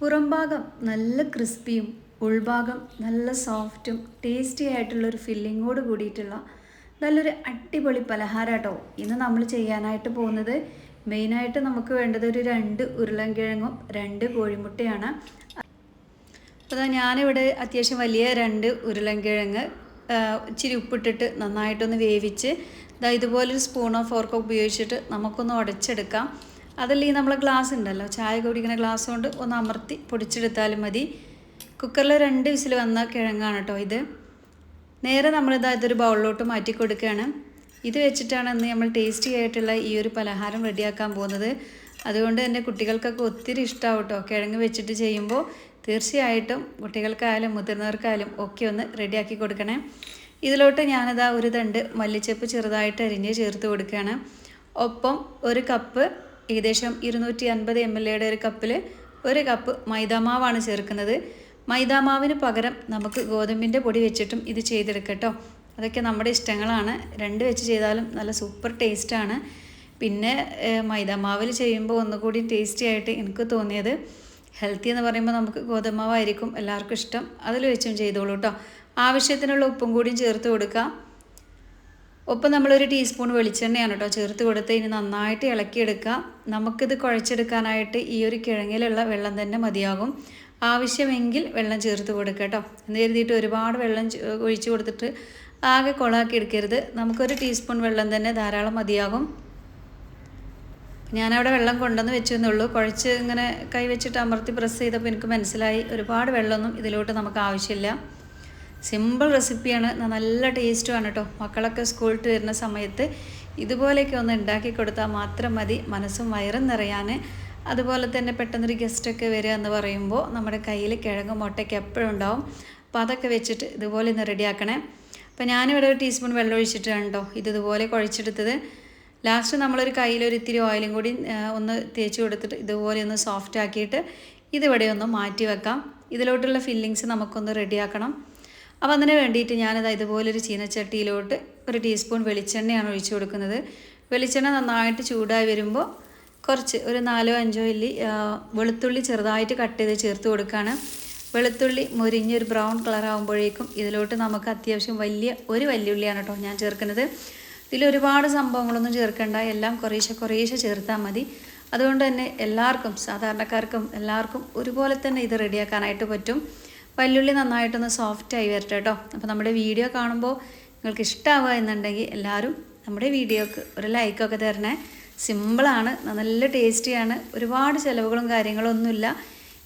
പുറം ഭാഗം നല്ല ക്രിസ്പിയും ഉൾഭാഗം നല്ല സോഫ്റ്റും ടേസ്റ്റി ആയിട്ടുള്ള ഒരു ഫില്ലിങ്ങോട് കൂടിയിട്ടുള്ള നല്ലൊരു അടിപൊളി പലഹാരം കേട്ടോ ഇന്ന് നമ്മൾ ചെയ്യാനായിട്ട് പോകുന്നത് മെയിനായിട്ട് നമുക്ക് വേണ്ടത് ഒരു രണ്ട് ഉരുളൻകിഴങ്ങും രണ്ട് കോഴിമുട്ടയാണ്. അപ്പോൾ ഞാനിവിടെ അത്യാവശ്യം വലിയ രണ്ട് ഉരുളൻകിഴങ്ങ് ഇച്ചിരി ഉപ്പിട്ടിട്ട് നന്നായിട്ടൊന്ന് വേവിച്ച് ഇതാ ഇതുപോലൊരു സ്പൂണോ ഫോർക്കോ ഉപയോഗിച്ചിട്ട് നമുക്കൊന്ന് ഉടച്ചെടുക്കാം. അതല്ലെങ്കിൽ നമ്മളെ ഗ്ലാസ് ഉണ്ടല്ലോ? ചായ കുടിക്കുന്ന ഗ്ലാസ് കൊണ്ട് ഒന്ന് അമർത്തി പൊടിച്ചെടുത്താലും മതി. കുക്കറിൽ രണ്ട് വിസിൽ വന്ന കിഴങ്ങാണ് കേട്ടോ ഇത്. നേരെ നമ്മളിതാ ഇതൊരു ബൗളിലോട്ട് മാറ്റി കൊടുക്കുകയാണ്. ഇത് വെച്ചിട്ടാണ് ഇന്ന് നമ്മൾ ടേസ്റ്റി ആയിട്ടുള്ള ഈ ഒരു പലഹാരം റെഡിയാക്കാൻ പോകുന്നത്. അതുകൊണ്ട് തന്നെ കുട്ടികൾക്കൊക്കെ ഒത്തിരി ഇഷ്ടമാവും കേട്ടോ. കിഴങ്ങ് വെച്ചിട്ട് ചെയ്യുമ്പോൾ തീർച്ചയായിട്ടും കുട്ടികൾക്കായാലും മുതിർന്നവർക്കായാലും ഒക്കെ ഒന്ന് റെഡിയാക്കി കൊടുക്കണേ. ഇതിലോട്ട് ഞാനിതാ ഒരു തണ്ട് മല്ലിച്ചപ്പ് ചെറുതായിട്ട് അരിഞ്ഞ് ചേർത്ത് കൊടുക്കുകയാണ്. ഒപ്പം ഒരു കപ്പ് ഏകദേശം ഇരുന്നൂറ്റി അൻപത് എം എൽ എയുടെ ഒരു കപ്പിൽ ഒരു കപ്പ് മൈദാമാവാണ് ചേർക്കുന്നത്. മൈദാമാവിന് പകരം നമുക്ക് ഗോതമ്പിന്റെ പൊടി വെച്ചിട്ടും ഇത് ചെയ്തെടുക്കട്ടോ. അതൊക്കെ നമ്മുടെ ഇഷ്ടങ്ങളാണ്. രണ്ട് വെച്ച് ചെയ്താലും നല്ല സൂപ്പർ ടേസ്റ്റാണ് പിന്നെ മൈദാമാവിൽ ചെയ്യുമ്പോൾ ഒന്നുകൂടി ടേസ്റ്റി ആയിട്ട് എനിക്ക് തോന്നിയത് ഹെൽത്തി എന്ന് പറയുമ്പോൾ നമുക്ക് ഗോതമ്പാവായിരിക്കും എല്ലാവർക്കും ഇഷ്ടം. അതിൽ വെച്ചും ചെയ്തോളൂ കേട്ടോ ആവശ്യത്തിനുള്ള ഉപ്പും കൂടിയും ചേർത്ത് കൊടുക്കുക ഒപ്പം നമ്മളൊരു ടീസ്പൂൺ വെളിച്ചെണ്ണയാണ് കേട്ടോ ചേർത്ത് കൊടുത്ത് ഇനി നന്നായിട്ട് ഇളക്കിയെടുക്കാം. നമുക്കിത് കുഴച്ചെടുക്കാനായിട്ട് ഈ ഒരു കിഴങ്ങിലുള്ള വെള്ളം തന്നെ മതിയാകും. ആവശ്യമെങ്കിൽ വെള്ളം ചേർത്ത് കൊടുക്കുക കേട്ടോ എന്ന് കരുതിയിട്ട് ഒരുപാട് വെള്ളം ഒഴിച്ചു കൊടുത്തിട്ട് ആകെ കുളമാക്കി എടുക്കരുത്. നമുക്കൊരു ടീസ്പൂൺ വെള്ളം തന്നെ ധാരാളം മതിയാകും. ഞാനവിടെ വെള്ളം കൊണ്ടുവന്ന് വെച്ചെന്നുള്ളൂ. കുഴച്ച് ഇങ്ങനെ കൈവച്ചിട്ട് അമർത്തി പ്രസ് ചെയ്തപ്പോൾ എനിക്ക് മനസ്സിലായി. ഒരുപാട് വെള്ളമൊന്നും ഇതിലോട്ട് നമുക്ക് ആവശ്യമില്ല. സിമ്പിൾ റെസിപ്പിയാണ്. നല്ല ടേസ്റ്റുമാണ് കേട്ടോ മക്കളൊക്കെ സ്കൂളിട്ട് വരുന്ന സമയത്ത് ഇതുപോലെയൊക്കെ ഒന്ന് ഉണ്ടാക്കി കൊടുത്താൽ മാത്രം മതി. മനസ്സും വയറും നിറയാൻ അതുപോലെ തന്നെ പെട്ടെന്നൊരു ഗസ്റ്റൊക്കെ വരിക എന്ന് പറയുമ്പോൾ നമ്മുടെ കയ്യിൽ കിഴങ്ങ് മുട്ടയ്ക്ക് എപ്പോഴും ഉണ്ടാവും. അപ്പോൾ അതൊക്കെ വെച്ചിട്ട് ഇതുപോലെ ഒന്ന് റെഡിയാക്കണേ അപ്പോൾ ഞാനിവിടെ ഒരു ടീസ്പൂൺ വെള്ളം ഒഴിച്ചിട്ടാണ് കേട്ടോ ഇത് ഇതുപോലെ കുഴച്ചെടുത്തത്. ലാസ്റ്റ് നമ്മളൊരു കയ്യിലൊരു ഇത്തിരി ഓയിലും കൂടി ഒന്ന് തേച്ച് കൊടുത്തിട്ട് ഇതുപോലെ ഒന്ന് സോഫ്റ്റ് ആക്കിയിട്ട് ഇതിവിടെ ഒന്ന് മാറ്റി വെക്കാം. ഇതിലോട്ടുള്ള ഫില്ലിങ്സ് നമുക്കൊന്ന് റെഡിയാക്കണം അപ്പോൾ അതിന് വേണ്ടിയിട്ട് ഞാനത് ഇതുപോലൊരു ചീനച്ചട്ടിയിലോട്ട് ഒരു ടീസ്പൂൺ വെളിച്ചെണ്ണയാണ് ഒഴിച്ചു കൊടുക്കുന്നത്. വെളിച്ചെണ്ണ നന്നായിട്ട് ചൂടായി വരുമ്പോൾ കുറച്ച് ഒരു നാലോ അഞ്ചോ ഇല്ലി വെളുത്തുള്ളി ചെറുതായിട്ട് കട്ട് ചെയ്ത് ചേർത്ത് കൊടുക്കുകയാണ്. വെളുത്തുള്ളി മുരിഞ്ഞൊരു ബ്രൗൺ കളർ ആകുമ്പോഴേക്കും ഇതിലോട്ട് നമുക്ക് അത്യാവശ്യം വലിയ ഒരു വല്യുള്ളിയാണ് കേട്ടോ ഞാൻ ചേർക്കുന്നത്. ഇതിൽ ഒരുപാട് സംഭവങ്ങളൊന്നും ചേർക്കേണ്ട എല്ലാം കുറേശ്ശെ കുറേശ്ശെ ചേർത്താൽ മതി. അതുകൊണ്ട് തന്നെ എല്ലാവർക്കും സാധാരണക്കാർക്കും എല്ലാവർക്കും ഒരുപോലെ തന്നെ ഇത് റെഡിയാക്കാനായിട്ട് പറ്റും. വല്യുള്ളി നന്നായിട്ടൊന്ന് സോഫ്റ്റ് ആയി വരട്ടെ കേട്ടോ അപ്പോൾ നമ്മുടെ വീഡിയോ കാണുമ്പോൾ നിങ്ങൾക്ക് ഇഷ്ടമാവുക എന്നുണ്ടെങ്കിൽ എല്ലാവരും നമ്മുടെ വീഡിയോക്ക് ഒരു ലൈക്കൊക്കെ തരണേ. സിമ്പിളാണ് നല്ല ടേസ്റ്റിയാണ് ഒരുപാട് ചിലവുകളും കാര്യങ്ങളും ഒന്നുമില്ല.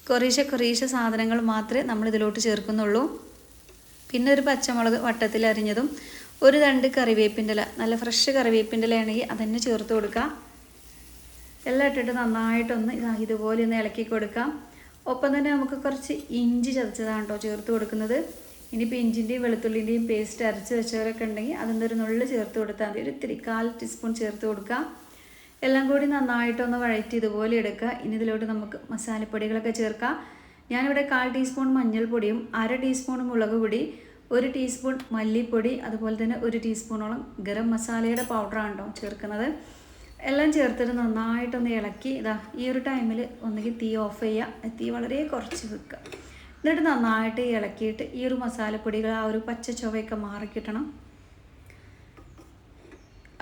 കുറേശ്ശെ കുറേശ്ശെ സാധനങ്ങൾ മാത്രമേ നമ്മൾ ഇതിലോട്ട് ചേർക്കുന്നുള്ളൂ. പിന്നെ ഒരു പച്ചമുളക് വട്ടത്തിൽ അരിഞ്ഞതും ഒരു രണ്ട് കറിവേപ്പിന്റെ ഇല നല്ല ഫ്രഷ് കറിവേപ്പിന്റെ ഇലയാണെങ്കിൽ അതന്നെ ചേർത്ത് കൊടുക്കാം. എല്ലാം ഇട്ടിട്ട് നന്നായിട്ടൊന്ന് ഇതാ ഇതുപോലെ ഒന്ന് ഇളക്കി കൊടുക്കാം. ഒപ്പം തന്നെ നമുക്ക് കുറച്ച് ഇഞ്ചി ചതച്ചതാണ് കേട്ടോ ചേർത്ത് കൊടുക്കുന്നത്. ഇനിയിപ്പോൾ ഇഞ്ചിന്റെയും വെളുത്തുള്ളിന്റെയും പേസ്റ്റ് അരച്ച് വെച്ചവരൊക്കെ ഉണ്ടെങ്കിൽ ഒരു നുള്ളിൽ ചേർത്ത് കൊടുത്താൽ മതി. ഒരു ഇത്തിരി കാൽ ടീസ്പൂൺ ചേർത്ത് കൊടുക്കുക. എല്ലാം കൂടി നന്നായിട്ടൊന്ന് വഴറ്റി ഇതുപോലെ എടുക്കുക. ഇനി ഇതിലോട്ട് നമുക്ക് മസാലപ്പൊടികളൊക്കെ ചേർക്കാം. ഞാനിവിടെ കാൽ ടീസ്പൂൺ മഞ്ഞൾപ്പൊടിയും അര ടീസ്പൂൺ മുളക് പൊടി ഒരു ടീസ്പൂൺ മല്ലിപ്പൊടി അതുപോലെ തന്നെ ഒരു ടീസ്പൂണോളം ഗരം മസാലയുടെ പൗഡറാണ് കേട്ടോ ചേർക്കുന്നത്. എല്ലാം ചേർത്തിട്ട് നന്നായിട്ടൊന്ന് ഇളക്കി ഇതാ ഈ ഒരു ടൈമിൽ ഒന്നുകിൽ തീ ഓഫ് ചെയ്യുക തീ വളരെ കുറച്ച് വെക്കുക. എന്നിട്ട് നന്നായിട്ട് ഇളക്കിയിട്ട് ഈ ഒരു മസാലപ്പൊടികൾ ആ ഒരു പച്ച ചുവയൊക്കെ മാറി കിട്ടണം.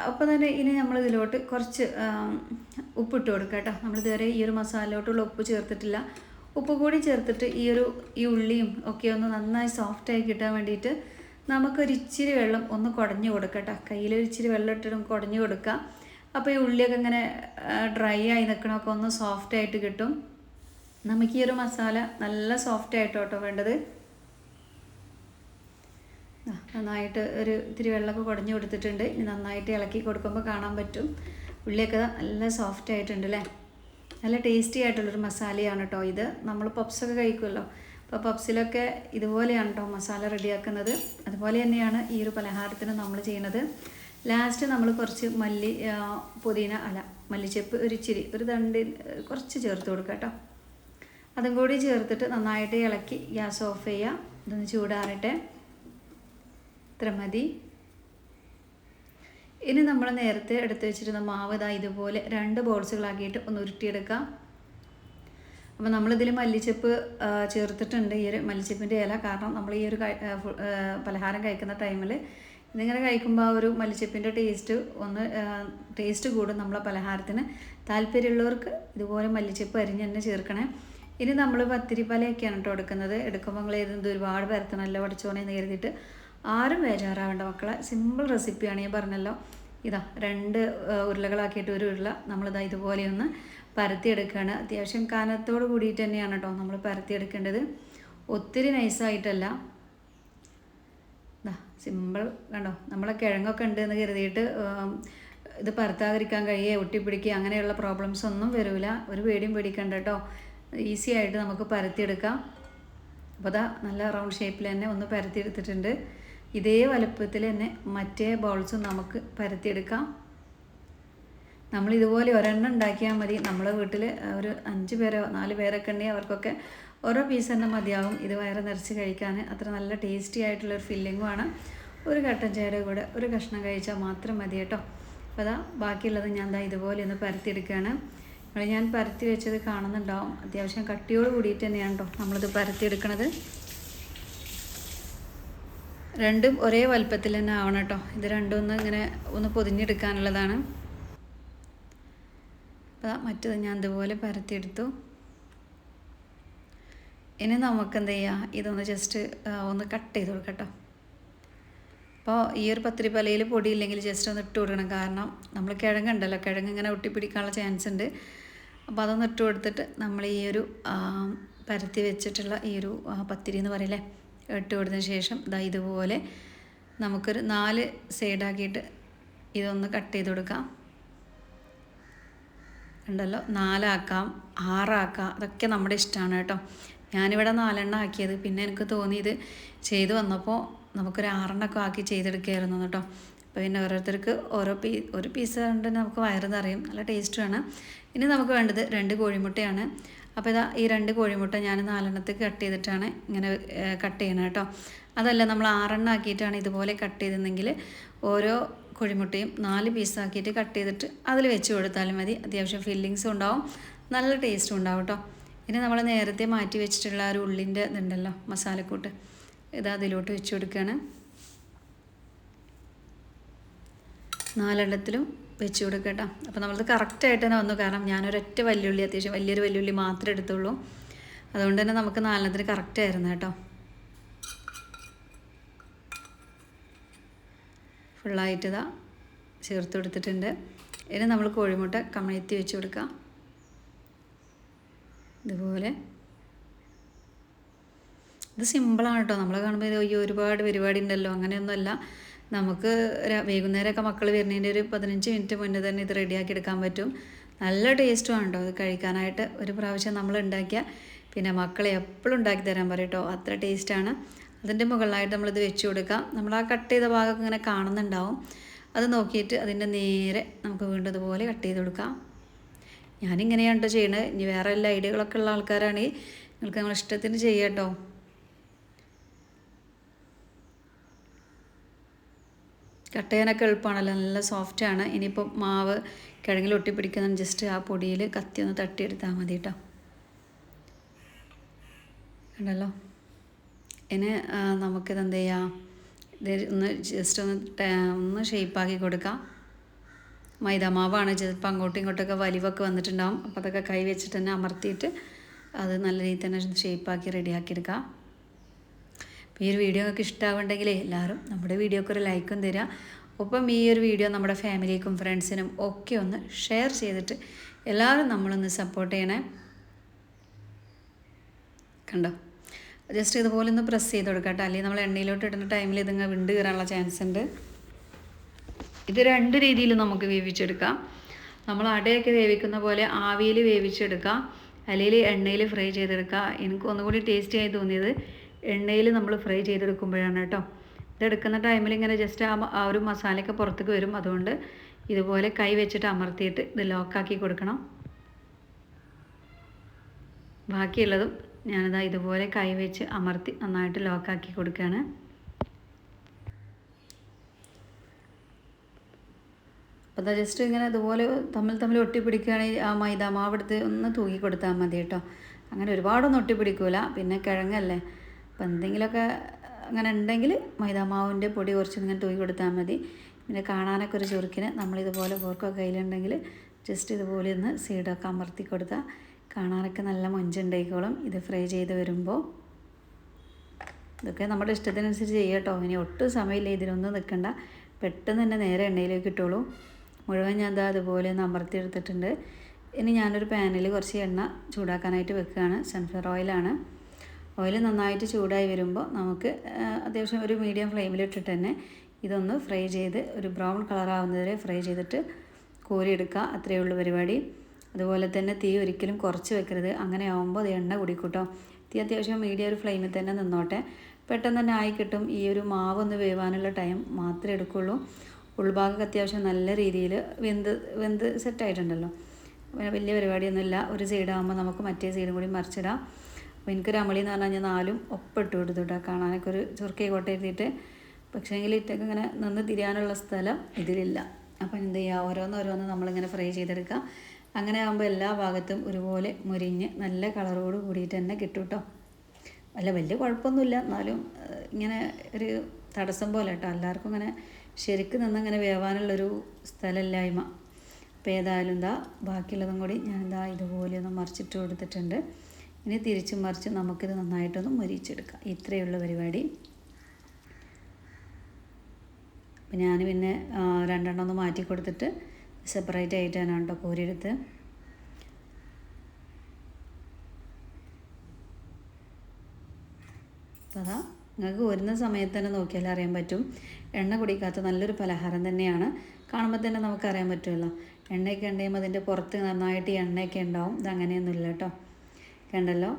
അപ്പോൾ തന്നെ ഇനി നമ്മൾ ഇതിലോട്ട് കുറച്ച് ഉപ്പിട്ട് കൊടുക്കുക കേട്ടോ. നമ്മളിതുവരെ ഈ ഒരു മസാലയിലോട്ടുള്ള ഉപ്പ് ചേർത്തിട്ടില്ല. ഉപ്പ് കൂടി ചേർത്തിട്ട് ഈ ഒരു ഈ ഉള്ളിയും ഒക്കെ ഒന്ന് നന്നായി സോഫ്റ്റായി കിട്ടാൻ വേണ്ടിയിട്ട് നമുക്കൊരിച്ചിരി വെള്ളം ഒന്ന് കുടഞ്ഞു കൊടുക്കട്ടോ കയ്യിലൊരിച്ചിരി വെള്ളം ഇട്ടിട്ടും കുടഞ്ഞു കൊടുക്കുക. അപ്പോൾ ഈ ഉള്ളിയൊക്കെ ഇങ്ങനെ ഡ്രൈ ആയി നിൽക്കണമൊക്കെ ഒന്ന് സോഫ്റ്റ് ആയിട്ട് കിട്ടും. നമുക്ക് ഈ ഒരു മസാല നല്ല സോഫ്റ്റ് ആയിട്ടോട്ടോ വേണ്ടത്. നന്നായിട്ട് ഒരു ഇത്തിരി വെള്ളമൊക്കെ കുടഞ്ഞു കൊടുത്തിട്ടുണ്ട്. ഇനി നന്നായിട്ട് ഇളക്കി കൊടുക്കുമ്പോൾ കാണാൻ പറ്റും. ഉള്ളിയൊക്കെ നല്ല സോഫ്റ്റ് ആയിട്ടുണ്ട് അല്ലേ? നല്ല ടേസ്റ്റി ആയിട്ടുള്ളൊരു മസാലയാണ് കേട്ടോ ഇത്. നമ്മൾ പപ്സൊക്കെ കഴിക്കുമല്ലോ അപ്പോൾ പപ്സിലൊക്കെ ഇതുപോലെയാണ് കേട്ടോ മസാല റെഡിയാക്കുന്നത് അതുപോലെ തന്നെയാണ് ഈ ഒരു പലഹാരത്തിന് നമ്മൾ ചെയ്യുന്നത്. ലാസ്റ്റ് നമ്മൾ കുറച്ച് മല്ലി പുതിന അല്ല മല്ലിച്ചപ്പ് ഒരു ഇച്ചിരി ഒരു തണ്ട് കുറച്ച് ചേർത്ത് കൊടുക്കുക കേട്ടോ. അതും കൂടി ചേർത്തിട്ട് നന്നായിട്ട് ഇളക്കി ഗ്യാസ് ഓഫ് ചെയ്യുക. ഇതൊന്ന് ചൂടാറട്ടെ ഇത്ര മതി. ഇനി നമ്മൾ നേരത്തെ എടുത്ത് വെച്ചിരുന്ന മാവ് ഇതാ ഇതുപോലെ രണ്ട് ബോൾസുകളാക്കിയിട്ട് ഒന്ന് ഉരുട്ടിയെടുക്കാം അപ്പോൾ നമ്മളിതിൽ മല്ലിച്ചപ്പ് ചേർത്തിട്ടുണ്ട് ഈ ഒരു മല്ലിച്ചപ്പിന്റെ ഇല. കാരണം നമ്മൾ ഈ ഒരു പലഹാരം കഴിക്കുന്ന ടൈമിൽ ഇതിങ്ങനെ കഴിക്കുമ്പോൾ ആ ഒരു മല്ലിച്ചപ്പിന്റെ ടേസ്റ്റ് ഒന്ന് ടേസ്റ്റ് കൂടും നമ്മളെ പലഹാരത്തിന്. താല്പര്യമുള്ളവർക്ക് ഇതുപോലെ മല്ലിച്ചപ്പ് അരിഞ്ഞ് തന്നെ ചേർക്കണേ. ഇനി നമ്മൾ പത്തിരി പലയൊക്കെയാണ് കേട്ടോ എടുക്കുന്നത്. എടുക്കുമ്പോൾ നമ്മൾ ഇത് ഒരുപാട് പരത്തണമല്ലോ പഠിച്ചോണെന്ന് കരുതിയിട്ട്. ആരും ബേജാറാവേണ്ട മക്കളെ. സിമ്പിൾ റെസിപ്പിയാണ് ഞാൻ പറഞ്ഞല്ലോ. ഇതാ രണ്ട് ഉരുളകളാക്കിയിട്ട് ഒരു ഉരുള നമ്മളിതാ ഇതുപോലെ ഒന്ന് പരത്തിയെടുക്കുകയാണ് അത്യാവശ്യം കനത്തോട് കൂടിയിട്ട് തന്നെയാണ് കേട്ടോ നമ്മൾ പരത്തിയെടുക്കേണ്ടത്. ഒത്തിരി നൈസായിട്ടല്ല സിമ്പിൾ കണ്ടോ? നമ്മളെ കിഴങ്ങൊക്കെ ഉണ്ട് എന്ന് കരുതിയിട്ട് ഇത് പരത്താതിരിക്കാൻ കഴിയുക ഒട്ടിപ്പിടിക്കുക അങ്ങനെയുള്ള പ്രോബ്ലംസ് ഒന്നും വരില്ല ഒരു പേടിയും പേടിക്കണ്ട കേട്ടോ ഈസി ആയിട്ട് നമുക്ക് പരത്തിയെടുക്കാം. അപ്പോൾ അതാ നല്ല റൗണ്ട് ഷേപ്പിൽ തന്നെ ഒന്ന് പരത്തിയെടുത്തിട്ടുണ്ട്. ഇതേ വലുപ്പത്തിൽ തന്നെ മറ്റേ ബോൾസും നമുക്ക് പരത്തിയെടുക്കാം. നമ്മൾ ഇതുപോലെ ഒരെണ്ണം ഉണ്ടാക്കിയാൽ മതി. നമ്മളെ വീട്ടിൽ ഒരു അഞ്ച് പേരോ നാല് പേരൊക്കെ ഉണ്ടെങ്കിൽ അവർക്കൊക്കെ ഓരോ പീസ് തന്നെ മതിയാവും. ഇത് വയറ് നിറച്ച് കഴിക്കാൻ അത്ര നല്ല ടേസ്റ്റി ആയിട്ടുള്ളൊരു ഫില്ലിങ്ങുമാണ് ഒരു കട്ടൻ ചായയുടെ കൂടെ ഒരു കഷ്ണം കഴിച്ചാൽ മാത്രം മതി കേട്ടോ. അപ്പോൾ അതാ ബാക്കിയുള്ളത് ഞാൻ ദാ ഇതുപോലെ ഒന്ന് പരത്തിയെടുക്കുകയാണ്. നിങ്ങൾ ഞാൻ പരത്തി വെച്ചത് കാണുന്നുണ്ടാവും. അത്യാവശ്യം കട്ടിയോട് കൂടിയിട്ട് തന്നെയാണ് കേട്ടോ നമ്മളിത് പരത്തിയെടുക്കണത്. രണ്ടും ഒരേ വലുപ്പത്തിൽ തന്നെ ആവണം കേട്ടോ. ഇത് രണ്ടും ഒന്ന് ഇങ്ങനെ ഒന്ന് പൊതിഞ്ഞെടുക്കാനുള്ളതാണ്. അപ്പോൾ മറ്റത് ഞാൻ ഇതുപോലെ പരത്തിയെടുത്തു. ഇനി നമുക്ക് എന്ത് ചെയ്യുക ഇതൊന്ന് ജസ്റ്റ് ഒന്ന് കട്ട് ചെയ്ത് കൊടുക്കട്ടോ. അപ്പോൾ ഈ ഒരു പത്തിരി പലയിൽ പൊടിയില്ലെങ്കിൽ ജസ്റ്റ് ഒന്ന് ഇട്ട് കൊടുക്കണം. കാരണം നമ്മൾ കിഴങ്ങുണ്ടല്ലോ കിഴങ്ങ് ഇങ്ങനെ ഒട്ടിപ്പിടിക്കാനുള്ള ചാൻസ് ഉണ്ട്. അപ്പോൾ അതൊന്ന് ഇട്ട് കൊടുത്തിട്ട് നമ്മൾ ഈ ഒരു പരത്തി വെച്ചിട്ടുള്ള ഈ ഒരു പത്തിരി എന്ന് പറയില്ലേ ഇട്ട് കൊടുത്തതിന് ശേഷം ഇതാ ഇതുപോലെ നമുക്കൊരു നാല് സൈഡാക്കിയിട്ട് ഇതൊന്ന് കട്ട് ചെയ്ത് കൊടുക്കാം. ഉണ്ടല്ലോ നാലാക്കാം ആറാക്കാം അതൊക്കെ നമ്മുടെ ഇഷ്ടമാണ് കേട്ടോ. ഞാനിവിടെ നാലെണ്ണം ആക്കിയത്. പിന്നെ എനിക്ക് തോന്നി ഇത് ചെയ്ത് വന്നപ്പോൾ നമുക്കൊരു ആറെണ്ണമൊക്കെ ആക്കി ചെയ്തെടുക്കുകയായിരുന്നു കേട്ടോ. അപ്പോൾ പിന്നെ ഓരോരുത്തർക്ക് ഓരോ പീ ഒരു പീസ് കൊണ്ട് നമുക്ക് വയറ് നിറയും. നല്ല ടേസ്റ്റുമാണ് ഇനി നമുക്ക് വേണ്ടത് രണ്ട് കോഴിമുട്ടയാണ്. അപ്പോൾ ഇതാ ഈ രണ്ട് കോഴിമുട്ട ഞാൻ നാലെണ്ണത്തേക്ക് കട്ട് ചെയ്തിട്ടാണ് ഇങ്ങനെ കട്ട് ചെയ്യണം കേട്ടോ. അതല്ല നമ്മൾ ആറെണ്ണം ആക്കിയിട്ടാണ് ഇതുപോലെ കട്ട് ചെയ്തെന്നെങ്കിൽ ഓരോ കോഴിമുട്ടയും നാല് പീസാക്കിയിട്ട് കട്ട് ചെയ്തിട്ട് അതിൽ വെച്ച് കൊടുത്താലും മതി. അത്യാവശ്യം ഫില്ലിങ്സും ഉണ്ടാവും. നല്ല ടേസ്റ്റും ഉണ്ടാവും കേട്ടോ. ഇനി നമ്മൾ നേരത്തെ മാറ്റി വെച്ചിട്ടുള്ള ആ ഒരു ഉള്ളിന്റെ ഇതുണ്ടല്ലോ മസാലക്കൂട്ട്. ഇത് അതിലോട്ട് വെച്ച് കൊടുക്കുകയാണ്. നാലെണ്ണത്തിലും വെച്ച് കൊടുക്കുക കേട്ടോ. അപ്പോൾ നമ്മളത് കറക്റ്റായിട്ട് തന്നെ വന്നു. കാരണം ഞാനൊരൊറ്റ വല്യുള്ളി അത്യാവശ്യം വലിയൊരു വല്യുള്ളി മാത്രമേ എടുത്തുള്ളൂ. അതുകൊണ്ട് തന്നെ നമുക്ക് നാലെണ്ണത്തിന് കറക്റ്റായിരുന്നു കേട്ടോ. ഫുള്ളായിട്ട് ഇതാ ചേർത്ത് കൊടുത്തിട്ടുണ്ട്. ഇനി നമ്മൾ കോഴിമുട്ട കമഴ്ത്തി വെച്ച് കൊടുക്കാം ഇതുപോലെ. ഇത് സിമ്പിളാണ് കേട്ടോ നമ്മൾ കാണുമ്പോൾ അയ്യോ ഒരുപാട് പരിപാടി ഉണ്ടല്ലോ. അങ്ങനെയൊന്നുമല്ല. നമുക്ക് വൈകുന്നേരമൊക്കെ മക്കൾ വരുന്നതിന്റെ ഒരു പതിനഞ്ച് മിനിറ്റ് മുന്നേ തന്നെ ഇത് റെഡിയാക്കി എടുക്കാൻ പറ്റും. നല്ല ടേസ്റ്റുമാണ് കേട്ടോ ഇത് കഴിക്കാനായിട്ട് ഒരു പ്രാവശ്യം നമ്മൾ ഉണ്ടാക്കിയാൽ പിന്നെ മക്കളെ എപ്പോഴും ഉണ്ടാക്കി തരാൻ പറയും അത്ര ടേസ്റ്റാണ് അതിന്റെ മുകളിലായിട്ട് നമ്മളിത് വെച്ച് കൊടുക്കാം. നമ്മൾ ആ കട്ട് ചെയ്ത ഭാഗമൊക്കെ ഇങ്ങനെ കാണുന്നുണ്ടാവും. അത് നോക്കിയിട്ട് അതിന്റെ നേരെ നമുക്ക് വീണ്ടും ഇതുപോലെ കട്ട് ചെയ്ത് കൊടുക്കാം. ഞാനിങ്ങനെയാണ് കേട്ടോ ചെയ്യണത് ഇനി വേറെ എല്ലാ ഐഡിയകളൊക്കെ ഉള്ള ആൾക്കാരാണ്. നിങ്ങൾക്ക് നിങ്ങളുടെ ഇഷ്ടത്തിന് ചെയ്യാട്ടോ. കേട്ടോ ചെയ്യാനൊക്കെ എളുപ്പമാണല്ലോ. നല്ല സോഫ്റ്റാണ് ഇനിയിപ്പോൾ മാവ് കിഴങ്ങിൽ ഒട്ടിപ്പിടിക്കുന്ന ജസ്റ്റ് ആ പൊടിയിൽ കത്തി ഒന്ന് തട്ടിയെടുത്താൽ മതി കേട്ടോ ഉണ്ടല്ലോ ഇനി നമുക്കിത് എന്ത് ചെയ്യാം? ഇത് ഒന്ന് ജസ്റ്റ് ഒന്ന് ഒന്ന് ഷേപ്പാക്കി കൊടുക്കാം. മൈദാമാവാണ് ചിലപ്പോൾ അങ്ങോട്ടും ഇങ്ങോട്ടൊക്കെ വലിവൊക്കെ വന്നിട്ടുണ്ടാവും. അപ്പോൾ അതൊക്കെ കൈ വെച്ചിട്ട് തന്നെ അമർത്തിയിട്ട് അത് നല്ല രീതിയിൽ തന്നെ ഷേപ്പാക്കി റെഡിയാക്കി എടുക്കാം അപ്പോൾ ഈ ഒരു വീഡിയോ ഒക്കെ ഇഷ്ടമാവുണ്ടെങ്കിൽ എല്ലാവരും നമ്മുടെ വീഡിയോക്ക് ഒരു ലൈക്കും തരിക. ഒപ്പം ഈ ഒരു വീഡിയോ നമ്മുടെ ഫാമിലിക്കും ഫ്രണ്ട്സിനും ഒക്കെ ഒന്ന് ഷെയർ ചെയ്തിട്ട് എല്ലാവരും നമ്മളൊന്ന് സപ്പോർട്ട് ചെയ്യണേ. കണ്ടോ? ജസ്റ്റ് ഇതുപോലെ ഒന്ന് പ്രസ് ചെയ്ത് കൊടുക്കാം കേട്ടോ അല്ലെങ്കിൽ നമ്മൾ എണ്ണയിലോട്ട് ഇടുന്ന ടൈമിൽ ഇതിങ്ങ് വിണ്ട് കയറാനുള്ള ചാൻസ് ഉണ്ട്. ഇത് രണ്ട് രീതിയിൽ നമുക്ക് വേവിച്ചെടുക്കാം. നമ്മൾ അടയൊക്കെ വേവിക്കുന്ന പോലെ ആവിയിൽ വേവിച്ചെടുക്കാം. അല്ലെങ്കിൽ എണ്ണയിൽ ഫ്രൈ ചെയ്തെടുക്കുക എനിക്ക് ഒന്നുകൂടി ടേസ്റ്റി ആയി തോന്നിയത് എണ്ണയിൽ നമ്മൾ ഫ്രൈ ചെയ്തെടുക്കുമ്പോഴാണ് കേട്ടോ. ഇതെടുക്കുന്ന ടൈമിൽ ഇങ്ങനെ ജസ്റ്റ് ആ ആ ഒരു മസാലയൊക്കെ പുറത്തേക്ക് വരും. അതുകൊണ്ട് ഇതുപോലെ കൈ വെച്ചിട്ട് അമർത്തിയിട്ട് ഇത് ലോക്കാക്കി കൊടുക്കണം. ബാക്കിയുള്ളതും ഞാനിതാ ഇതുപോലെ കൈ വെച്ച് അമർത്തി നന്നായിട്ട് ലോക്കാക്കി കൊടുക്കുകയാണ്. അപ്പോൾ അത് ജസ്റ്റ് ഇങ്ങനെ അതുപോലെ തമ്മിൽ തമ്മിൽ ഒട്ടിപ്പിടിക്കുകയാണെങ്കിൽ ആ മൈദ മാവെടുത്ത് ഒന്ന് തൂക്കി കൊടുത്താൽ മതി കേട്ടോ. അങ്ങനെ ഒരുപാടൊന്നും ഒട്ടിപ്പിടിക്കൂല. പിന്നെ കിഴങ്ങല്ലേ. അപ്പോൾ എന്തെങ്കിലുമൊക്കെ അങ്ങനെ ഉണ്ടെങ്കിൽ മൈദാമാവിന്റെ പൊടി കുറച്ച് ഇങ്ങനെ തൂക്കി കൊടുത്താൽ മതി. പിന്നെ കാണാനൊക്കെ ഒരു ചുരുക്കിന് നമ്മളിതുപോലെ പോർക്കൊക്കെ കയ്യിലുണ്ടെങ്കിൽ ജസ്റ്റ് ഇതുപോലെ ഒന്ന് സീഡൊക്കെ അമർത്തി കൊടുത്താൽ കാണാനൊക്കെ നല്ല മൊഞ്ചുണ്ടായിക്കോളും ഇത് ഫ്രൈ ചെയ്ത് വരുമ്പോൾ ഇതൊക്കെ നമ്മുടെ ഇഷ്ടത്തിനനുസരിച്ച് ചെയ്യാം കേട്ടോ. ഇനി ഒട്ടും സമയമില്ല. ഇതിനൊന്നും നിൽക്കണ്ട. പെട്ടെന്ന് തന്നെ നേരെ എണ്ണയിലേക്ക് ഇട്ടോളൂ. മുഴുവൻ ഞാൻ ദാ അതുപോലെ ഒന്ന് അമർത്തി എടുത്തിട്ടുണ്ട് ഇനി ഞാനൊരു പാനിൽ കുറച്ച് എണ്ണ ചൂടാക്കാനായിട്ട് വെക്കുകയാണ്. സൺഫ്ലവർ ഓയിലാണ് ഓയിൽ നന്നായിട്ട് ചൂടായി വരുമ്പോൾ നമുക്ക് അത്യാവശ്യം ഒരു മീഡിയം ഫ്ലെയിമിലിട്ടിട്ട് തന്നെ ഇതൊന്ന് ഫ്രൈ ചെയ്ത് ഒരു ബ്രൗൺ കളറാവുന്നതുവരെ ഫ്രൈ ചെയ്തിട്ട് കോരിയെടുക്കുക. അത്രയേ ഉള്ളൂ പരിപാടി. അതുപോലെ തന്നെ തീ ഒരിക്കലും കുറച്ച് വെക്കരുത്. അങ്ങനെ ആകുമ്പോൾ അത് എണ്ണ കുടിക്കൂട്ടോ. തീ അത്യാവശ്യം മീഡിയം ഒരു ഫ്ലെയിമിൽ തന്നെ നിന്നോട്ടെ. പെട്ടെന്ന് തന്നെ ആയി കിട്ടും. ഈ ഒരു മാവ് ഒന്ന് വേവാനുള്ള ടൈം മാത്രമേ എടുക്കുള്ളൂ. ഉൾഭാഗമൊക്കെ അത്യാവശ്യം നല്ല രീതിയിൽ വെന്ത് വെന്ത് സെറ്റായിട്ടുണ്ടല്ലോ വലിയ പരിപാടിയൊന്നുമില്ല. ഒരു സൈഡാകുമ്പോൾ നമുക്ക് മറ്റേ സൈഡും കൂടി മറിച്ചിടാം. അപ്പോൾ എനിക്കൊരു അമളി എന്ന് പറഞ്ഞാൽ ഞാൻ നാലും ഒപ്പിട്ട് കൊടുത്തു കേട്ടോ കാണാനൊക്കെ ഒരു ചുരുക്കി കോട്ട എഴുതിയിട്ട്. പക്ഷേങ്കിൽ ഇറ്റൊക്കെ ഇങ്ങനെ നിന്ന് തിരിയാനുള്ള സ്ഥലം ഇതിലില്ല. അപ്പം എന്ത് ചെയ്യുക ഓരോന്ന് ഓരോന്ന് നമ്മളിങ്ങനെ ഫ്രൈ ചെയ്തെടുക്കുക അങ്ങനെ ആകുമ്പോൾ എല്ലാ ഭാഗത്തും ഒരുപോലെ മുരിഞ്ഞ് നല്ല കളറോട് കൂടിയിട്ട് തന്നെ കിട്ടും കേട്ടോ അല്ല വലിയ കുഴപ്പമൊന്നുമില്ല. എന്നാലും ഇങ്ങനെ ഒരു തടസ്സം പോലെ കേട്ടോ. എല്ലാവർക്കും ഇങ്ങനെ ശരിക്കും നിന്നിങ്ങനെ വേവാനുള്ളൊരു സ്ഥലമില്ലായ്മ. അപ്പോൾ ഏതായാലും എന്താ ബാക്കിയുള്ളതും കൂടി ഞാൻ എന്താ ഇതുപോലെ ഒന്ന് മറിച്ചിട്ട് കൊടുത്തിട്ടുണ്ട്. ഇനി തിരിച്ചും മറിച്ച് നമുക്കിത് നന്നായിട്ടൊന്ന് മരിച്ചെടുക്കാം ഇത്രയുള്ള പരിപാടി. അപ്പം ഞാൻ പിന്നെ രണ്ടെണ്ണം ഒന്ന് മാറ്റി കൊടുത്തിട്ട് സെപ്പറേറ്റ് ആയിട്ടാണ് കേട്ടോ കോരിയെടുത്ത്. അപ്പോൾ അതാ നിങ്ങൾക്ക് വരുന്ന സമയത്ത് തന്നെ നോക്കിയാൽ അറിയാൻ പറ്റും. എണ്ണ കുടിക്കാത്ത നല്ലൊരു പലഹാരം തന്നെയാണ്. കാണുമ്പോൾ തന്നെ നമുക്ക് അറിയാൻ പറ്റുമല്ലോ എണ്ണയൊക്കെ ഉണ്ടെങ്കിൽ അതിന്റെ പുറത്ത് നന്നായിട്ട് എണ്ണയൊക്കെ ഉണ്ടാവും. ഇത് അങ്ങനെയൊന്നുമില്ല കേട്ടോ. കണ്ടല്ലോ?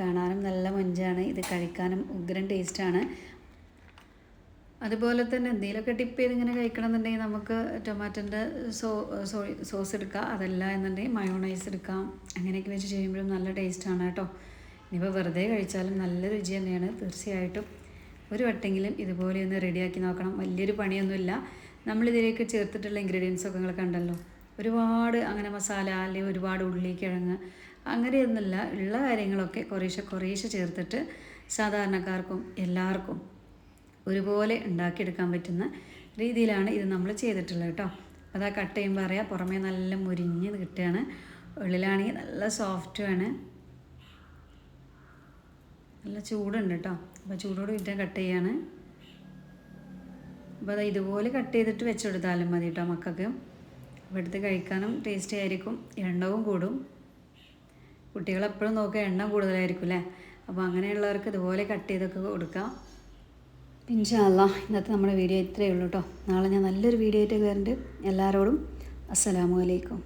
കാണാനും നല്ല മൊഞ്ചാണ്. ഇത് കഴിക്കാനും ഉഗ്രൻ ടേസ്റ്റാണ് അതുപോലെ തന്നെ എന്തെങ്കിലുമൊക്കെ ടിപ്പ് ചെയ്ത് ഇങ്ങനെ കഴിക്കണം എന്നുണ്ടെങ്കിൽ നമുക്ക് ടൊമാറ്റോന്റെ സോ സോറി സോസ് എടുക്കാം. അതല്ല എന്നുണ്ടെങ്കിൽ മയോണൈസ് എടുക്കാം. അങ്ങനെയൊക്കെ വെച്ച് ചെയ്യുമ്പോഴും നല്ല ടേസ്റ്റാണ് കേട്ടോ. ഇനിയിപ്പോൾ വെറുതെ കഴിച്ചാലും നല്ല രുചി തന്നെയാണ്. തീർച്ചയായിട്ടും. ഒരു വട്ടെങ്കിലും ഇതുപോലെ ഒന്ന് റെഡിയാക്കി നോക്കണം. വലിയൊരു പണിയൊന്നുമില്ല. നമ്മളിതിലേക്ക് ചേർത്തിട്ടുള്ള ഇൻഗ്രീഡിയൻസ് ഒക്കെ നിങ്ങൾ കണ്ടല്ലോ. ഒരുപാട് അങ്ങനെ മസാല അല്ലെങ്കിൽ ഒരുപാട് ഉള്ളി കിഴങ്ങ് അങ്ങനെയൊന്നുമില്ല. ഉള്ള കാര്യങ്ങളൊക്കെ കുറേശ്ശെ കുറേശ്ശെ ചേർത്തിട്ട് സാധാരണക്കാർക്കും എല്ലാവർക്കും ഒരുപോലെ ഉണ്ടാക്കിയെടുക്കാൻ പറ്റുന്ന രീതിയിലാണ് ഇത് നമ്മൾ ചെയ്തിട്ടുള്ളത് കേട്ടോ. അതാ കട്ട് ചെയ്യുമ്പോൾ അറിയാം. പുറമേ നല്ല മുരിഞ്ഞ് കിട്ടുകയാണ്. ഉള്ളിലാണെങ്കിൽ നല്ല സോഫ്റ്റുമാണ് നല്ല ചൂടുണ്ട് കേട്ടോ അപ്പോൾ ചൂടോട് കിട്ടാൻ കട്ട് ചെയ്യാണ്. അപ്പോൾ അത് ഇതുപോലെ കട്ട് ചെയ്തിട്ട് വെച്ചെടുത്താലും മതി കേട്ടോ മക്കൾക്ക്. അപ്പോൾ എടുത്ത് കഴിക്കാനും ടേസ്റ്റി ആയിരിക്കും. എണ്ണവും കൂടും. കുട്ടികളെപ്പോഴും നോക്കുക എണ്ണ കൂടുതലായിരിക്കും അല്ലേ അപ്പോൾ അങ്ങനെയുള്ളവർക്ക് ഇതുപോലെ കട്ട് ചെയ്തൊക്കെ കൊടുക്കാം. ഇൻഷാല്ല ഇന്നത്തെ നമ്മുടെ വീഡിയോ ഇത്രയേ ഉള്ളൂ കേട്ടോ നാളെ ഞാൻ നല്ലൊരു വീഡിയോ ആയിട്ട് വരുന്നുണ്ട്. എല്ലാവരോടും അസ്സലാമു അലൈക്കും.